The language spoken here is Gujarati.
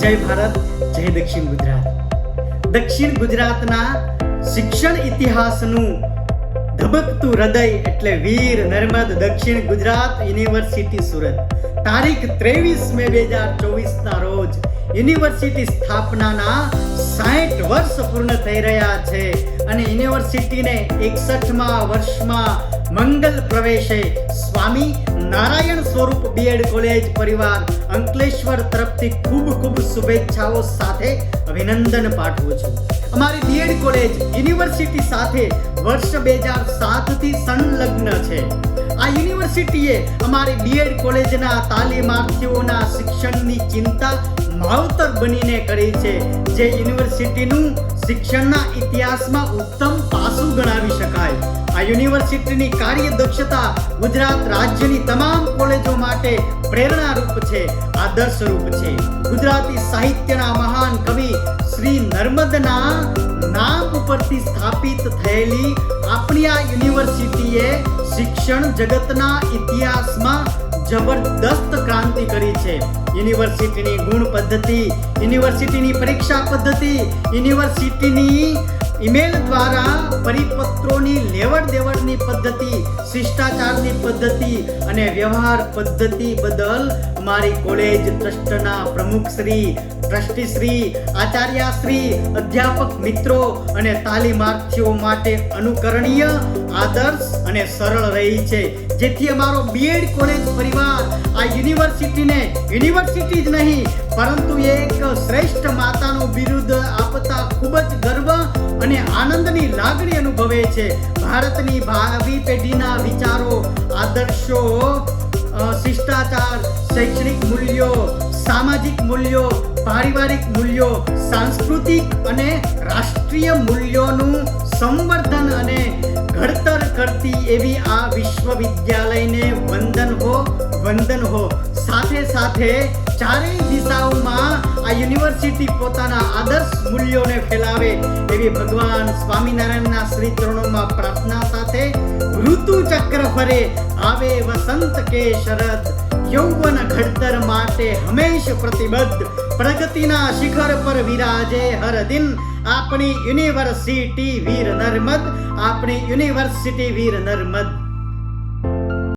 જય ભારત, જય દક્ષિણ ગુજરાત. દક્ષિણ ગુજરાતના શિક્ષણ ઇતિહાસનું ધબકતું હૃદય એટલે વીર નર્મદ દક્ષિણ ગુજરાત યુનિવર્સિટી સુરત. તારીખ ત્રેવીસ મે બે હજાર ચોવીસના રોજ યુનિવર્સિટી સ્થાપનાના સાહીઠ વર્ષ પૂર્ણ થઈ રહ્યા છે અને યુનિવર્સિટીને એકસઠમાં વર્ષમાં મંગલ પ્રવેશે. સ્વામી નારાયણ સ્વરૂપ બીએડ કોલેજ પરિવાર અંકલેશ્વર તરફથી ખૂબ ખૂબ શુભેચ્છાઓ સાથે અભિનંદન પાઠવું છું. અમારી બીએડ કોલેજ યુનિવર્સિટી સાથે વર્ષ બે હજાર સાતથી સંલગ્ન છે. આ યુનિવર્સિટીએ અમારી બીએડ કોલેજના તાલીમાર્થીઓના શિક્ષણની ચિંતા માવતર બનીને કરી છે. જે યુનિવર્સિટીનું શિક્ષણના ઇતિહાસમાં ઉત્તમ પાસું ગણાવી શકાય. આ યુનિવર્સિટીની કાર્યદક્ષતા ગુજરાત રાજ્યની તમામ કોલેજો માટે પ્રેરણારૂપ છે, આદર્શરૂપ છે. ગુજરાતી સાહિત્યના મહાન કવિ શ્રી નર્મદના નામ ઉપરથી સ્થાપિત થયેલી આપણી આ યુનિવર્સિટીએ શિક્ષણ જગતના ઇતિહાસમાં જબરદસ્ત ક્રાંતિ કરી છે. યુનિવર્સિટીની ગુણ પદ્ધતિ, યુનિવર્સિટીની પરીક્ષા પદ્ધતિ, યુનિવર્સિટીની ઈમેલ દ્વારા પરિપત્રોની લેવડ દેવડની પદ્ધતિ, શિષ્ટાચારની પદ્ધતિ અને વ્યવહાર પદ્ધતિ બદલ મારી કોલેજ ટ્રસ્ટના પ્રમુખ શ્રી, ટ્રસ્ટી શ્રી, આચાર્ય શ્રી, અધ્યાપક મિત્રો અને તાલીમાર્થીઓ માટે અનુકરણીય, આદર્શ અને સરળ રહી છે. જેથી અમારો બીએડ કોલેજ પરિવાર આ યુનિવર્સિટીને યુનિવર્સિટી જ નહીં, પરંતુ એક શ્રેષ્ઠ માતાનું બિરુદ આપતા ખૂબ જ ગર્વ અને આનંદની લાગણી અનુભવે છે. ભારતની ભાવિ પેઢીના વિચારો, આદર્શો શિષ્ટાચાર, શૈક્ષણિક મૂલ્યો, સામાજિક મૂલ્યો, પારિવારિક મૂલ્યો, સાંસ્કૃતિક અને રાષ્ટ્રીય મૂલ્યોનું એવી આ વિશ્વવિદ્યાલયને વંદન હો વંદન હો. સાથે સાથે ચારેય દિશાઓમાં આ યુનિવર્સિટી પોતાના આદર્શ મૂલ્યોને ફેલાવે એવી ભગવાન સ્વામિનારાયણના શ્રી ચરણોમાં પ્રાર્થના સાથે ઋતુ ચક્ર ફરે. આવે વસંત કે શરદ, યૌવન ઘડતર માટે હંમેશ પ્રતિબદ્ધ. પ્રગતિના શિખર પર વિરાજે હર દિન આપણી યુનિવર્સિટી વીર નર્મદ આપણી યુનિવર્સિટી વીર નર્મદ.